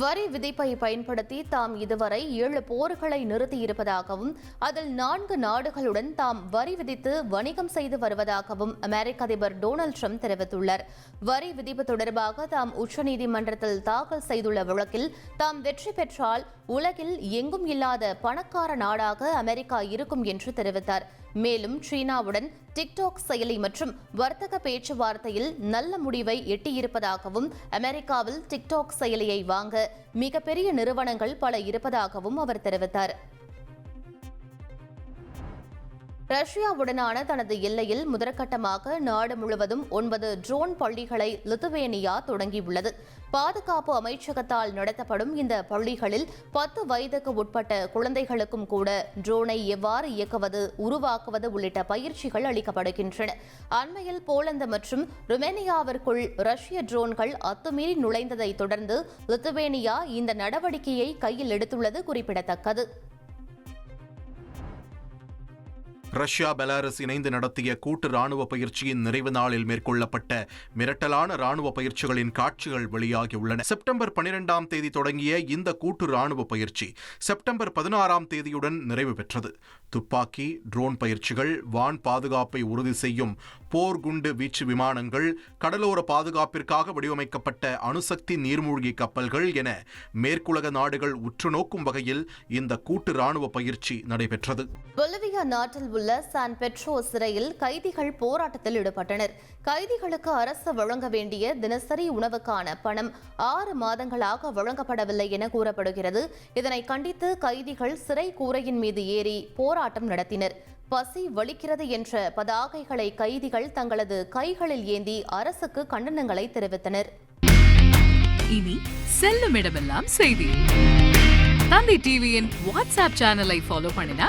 வரி விதிப்பை பயன்படுத்தி தாம் இதுவரை ஏழு போர்களை நிறுத்தியிருப்பதாகவும் அதில் நான்கு நாடுகளுடன் தாம் வரி விதித்து வணிகம் செய்து வருவதாகவும் அமெரிக்க அதிபர் டொனால்டு ட்ரம்ப் தெரிவித்துள்ளார். வரி விதிப்பு தொடர்பாக தாம் உச்சநீதிமன்றத்தில் தாக்கல் செய்துள்ள வழக்கில் தாம் வெற்றி பெற்றால் உலகில் எங்கும் இல்லாத பணக்கார நாடாக அமெரிக்கா இருக்கும் என்று தெரிவித்தார். மேலும் சீனாவுடன் டிக்டாக் செயலி மற்றும் வர்த்தக பேச்சுவார்த்தையில் நல்ல முடிவை எட்டியிருப்பதாகவும் அமெரிக்காவில் டிக்டாக் செயலியை வாங்க மிகப்பெரிய நிறுவனங்கள் பல இருப்பதாகவும் அவர் தெரிவித்தார். ரஷ்யாவுடனான தனது எல்லையில் முதற்கட்டமாக நாடு முழுவதும் ஒன்பது ட்ரோன் பள்ளிகளை லித்துவேனியா தொடங்கியுள்ளது. பாதுகாப்பு அமைச்சகத்தால் நடத்தப்படும் இந்த பள்ளிகளில் பத்து வயதுக்கு உட்பட்ட குழந்தைகளுக்கும் கூட ட்ரோனை எவ்வாறு இயக்குவது உருவாக்குவது உள்ளிட்ட பயிற்சிகள் அளிக்கப்படுகின்றன. அண்மையில் போலந்து மற்றும் ருமேனியாவிற்குள் ரஷ்ய ட்ரோன்கள் அத்துமீறி நுழைந்ததை தொடர்ந்து லித்துவேனியா இந்த நடவடிக்கையை கையில் எடுத்துள்ளது குறிப்பிடத்தக்கது. ரஷ்யா பெலாரஸ் இணைந்து நடத்திய கூட்டு ராணுவ பயிற்சியின் நிறைவு நாளில் மேற்கொள்ளப்பட்ட மிரட்டலான ராணுவ பயிற்சிகளின் காட்சிகள் வெளியாகியுள்ளன. செப்டம்பர் பனிரெண்டாம் தேதி தொடங்கிய இந்த கூட்டு ராணுவ பயிற்சி செப்டம்பர் பதினாறாம் தேதியுடன் நிறைவு பெற்றது. துப்பாக்கி ட்ரோன் பயிற்சிகள் வான் பாதுகாப்பை உறுதி செய்யும் போர் குண்டு வீச்சு விமானங்கள் கடலோர பாதுகாப்பிற்காக வடிவமைக்கப்பட்ட அணுசக்தி நீர்மூழ்கி கப்பல்கள் என மேற்குலக நாடுகள் உற்றுநோக்கும் வகையில் இந்த கூட்டு ராணுவ பயிற்சி நடைபெற்றது. பொலிவியா நாட்டில் உள்ள சான் பெட்ரோ சிறையில் கைதிகள் போராட்டத்தில் ஈடுபட்டனர். கைதிகளுக்கு அரசு வழங்க வேண்டிய தினசரி உணவுக்கான பணம் ஆறு மாதங்களாக வழங்கப்படவில்லை என கூறப்படுகிறது. இதனை கண்டித்து கைதிகள் சிறை கூரையின் மீது ஏறி போராட்டம் நடத்தினர். பசி வலிக்கிறது என்ற பதாகைகளை கைதிகள் தங்களது கைகளில் ஏந்தி அரசுக்கு கண்டனங்களை தெரிவித்தனர். இனி செல்லும் இடமெல்லாம் செய்தி. தந்தை டிவியின் வாட்ஸ்அப் சேனலை ஃபாலோ பண்ணினா